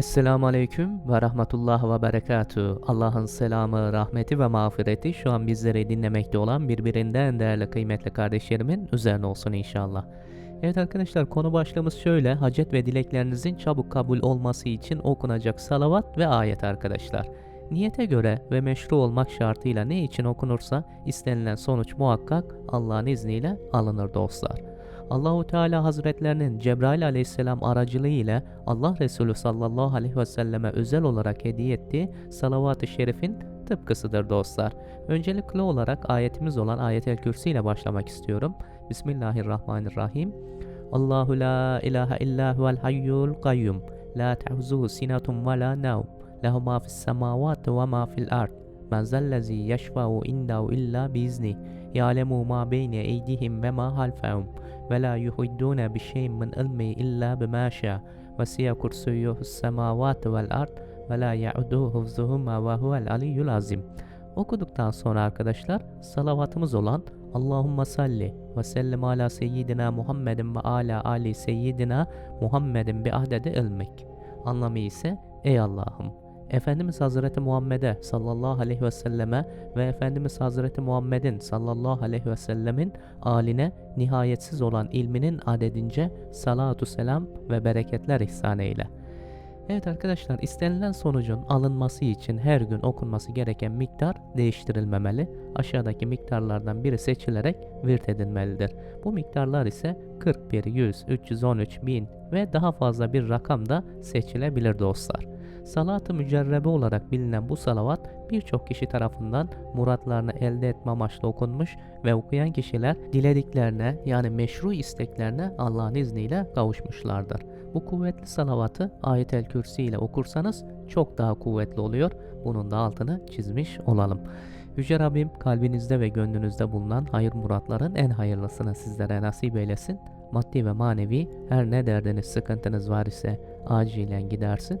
Esselamu Aleyküm ve Rahmetullah ve Berekatü. Allah'ın selamı, rahmeti ve mağfireti şu an bizleri dinlemekte olan birbirinden değerli kıymetli kardeşlerimin üzerine olsun inşallah. Evet arkadaşlar konu başlığımız şöyle. Hacet ve dileklerinizin çabuk kabul olması için okunacak salavat ve ayet arkadaşlar. Niyete göre ve meşru olmak şartıyla ne için okunursa istenilen sonuç muhakkak Allah'ın izniyle alınır dostlar. Allahu Teala Hazretlerinin Cebrail Aleyhisselam aracılığı ile Allah Resulü sallallahu aleyhi ve selleme özel olarak hediye ettiği salavat-ı şerifin tıpkısıdır dostlar. Öncelikli olarak ayetimiz olan Ayet-el Kürsi ile başlamak istiyorum. Bismillahirrahmanirrahim. Allahu la ilahe illa huvel hayyul kayyum. La tehzuhu sinatun ve la nevm. Lehu ma fis ve ma fil ard. Men zellezi yeşfa'u indahu illa biizni. Ma halfehum. Ve la yuhiddune bi şeyin min ilmi illa bima şa. Ve siya kursiyuhu semavati vel ard. Ve la ya'uduhu hıfzuhuma ve huvel aliyyul azim. Okuduktan sonra arkadaşlar salavatımız olan Allahümme salli ve sellim ala seyyidina Muhammedin ve ala ali seyyidina Muhammedin bi ahdedi ilmik. Anlamı ise ey Allah'ım Efendimiz Hazreti Muhammed'e sallallahu aleyhi ve selleme ve Efendimiz Hazreti Muhammed'in sallallahu aleyhi ve sellemin aline nihayetsiz olan ilminin adedince salatu selam ve bereketler ihsan eyle. Evet arkadaşlar istenilen sonucun alınması için her gün okunması gereken miktar değiştirilmemeli. Aşağıdaki miktarlardan biri seçilerek virt edilmelidir. Bu miktarlar ise 41, 100, 313, 1000 ve daha fazla bir rakam da seçilebilir dostlar. Salat-ı mücerrebe olarak bilinen bu salavat birçok kişi tarafından muratlarını elde etme amaçlı okunmuş ve okuyan kişiler dilediklerine yani meşru isteklerine Allah'ın izniyle kavuşmuşlardır. Bu kuvvetli salavatı ayet-el kürsi ile okursanız çok daha kuvvetli oluyor. Bunun da altını çizmiş olalım. Yüce Rabbim kalbinizde ve gönlünüzde bulunan hayır muratların en hayırlısını sizlere nasip eylesin. Maddi ve manevi her ne derdiniz sıkıntınız var ise acilen gidersin.